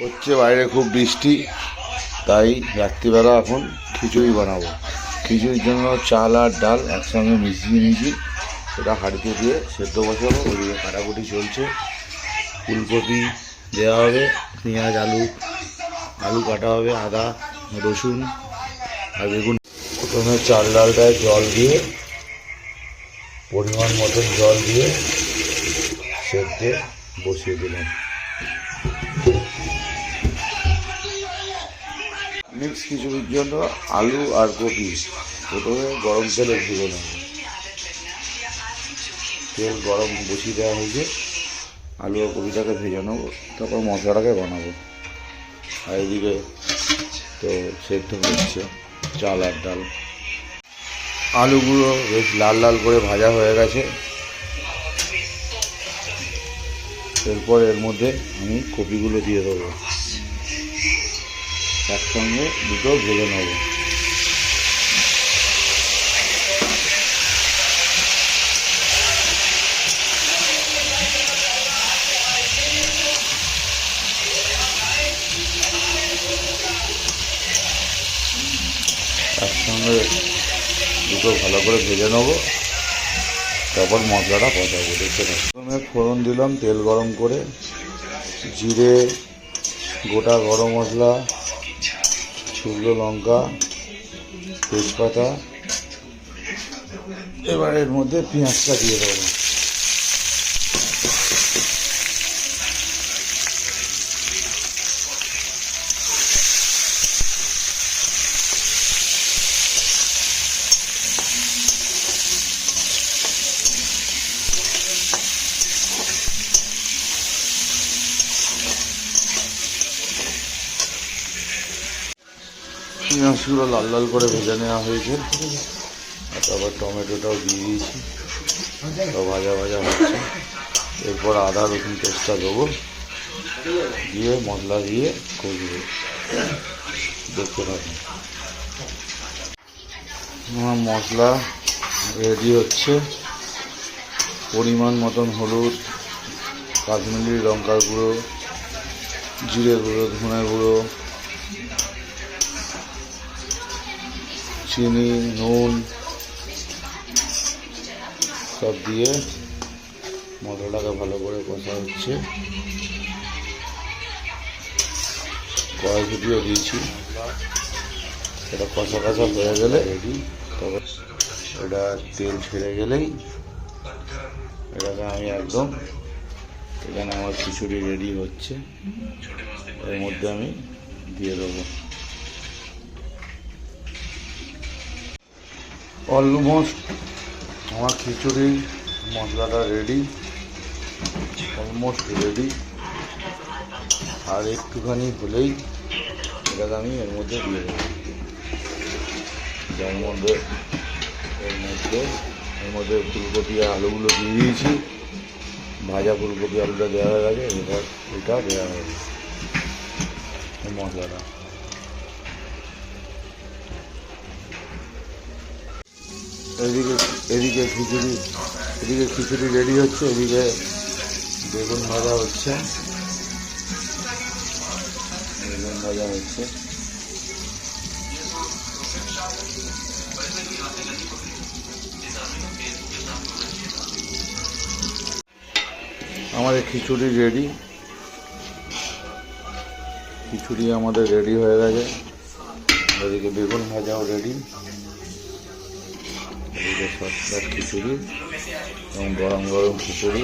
হচ্ছে বাইরে খুব বৃষ্টি, তাই রাত্রিবেলা এখন খিচুড়ি বানাবো। খিচুড়ির জন্য চাল আর ডাল একসঙ্গে মিশিয়ে নিয়েছি সেটা হাঁড়িতে দিয়ে সেদ্ধ বসাবো ওইদিকে কাটাকুটি চলছে। ফুলকপি দেওয়া হবে, পেঁয়াজ, আলু আলু কাটা হবে, আদা, রসুন আর বেগুন। প্রথমে চাল ডালটায় জল দিয়ে, পরিমাণ মতন জল দিয়ে সেদ্ধে বসিয়ে দিলাম। মিক্স খিচুড়ির জন্য আলু আর কপি। প্রথমে গরম তেলে ভেজে নেব। তেল গরম বসিয়ে দেওয়া হয়েছে। আলু আর কপিটাকে ভেজে নেব, তারপর মশলাটাকে বানাবো। আর এদিকে তো সেদ্ধ হচ্ছে চাল আর ডাল। আলুগুলো বেশ লাল লাল করে ভাজা হয়ে গেছে। এরপর এর মধ্যে আমি কপিগুলো দিয়ে দেবো। একসঙ্গে দুটো ভেজে নেব। একসঙ্গে দুটো ভালো করে ভেজে নেব। তারপর মশলাটা কষাবো, দেখতে। প্রথমে ফোড়ন দিলাম তেল গরম করে। জিরে, গোটা গরম মশলা শুকনো লঙ্কা তেজপাতা এবার এর মধ্যে পেঁয়াজটা দিয়ে দেবো। পেঁয়াজগুলো লাল লাল করে ভেজে নেওয়া হয়েছে। তারপর টমেটোটাও দিয়ে দিয়েছি। ভাজা ভাজা হচ্ছে। এরপর আদা, রসুন পেস্টটা দেবো। দিয়ে মশলা দিয়ে কষবো। দেখতে থাকুন। আমার মশলা রেডি হচ্ছে। পরিমাণ মতন হলুদ, কাশ্মীরি লঙ্কার গুঁড়ো, জিরে গুঁড়ো, ধনে গুঁড়ো চিনি, নুন, সব দিয়ে মশলাটাকে ভালো করে কষা হচ্ছে। কড়াইশুটিও দিয়েছি। এটা কষা কষা হয়ে গেলে রেডি তবে এটা তেল ছেড়ে গেলেই এটাকে আমি একদম এখানে আমার খিচুড়ি রেডি হচ্ছে। এর মধ্যে আমি দিয়ে দেবো। অলমোস্ট আমার খিচুড়ির মশলাটা রেডি অলমোস্ট রেডি আর একটুখানি হলেই এটাকে আমি এর মধ্যে দিয়ে দেবো। যার মধ্যে, এর মধ্যে এর মধ্যে ফুলকপি আলুগুলো দিয়ে দিয়েছি। ভাজা ফুলকপি আলুটা দেওয়া হয়ে গেছে এটা দেওয়া হবে মশলাটা। এদিকে এদিকে খিচুড়ি এদিকে খিচুড়ি রেডি হচ্ছে, এদিকে বেগুন ভাজা হচ্ছে। বেগুন ভাজা হচ্ছে। আমাদের খিচুড়ি রেডি। খিচুড়ি আমাদের রেডি হয়ে গেছে। এদিকে বেগুন ভাজাও রেডি। এদিকে সস্তার খিচুড়ি এবং গরম গরম খিচুড়ি।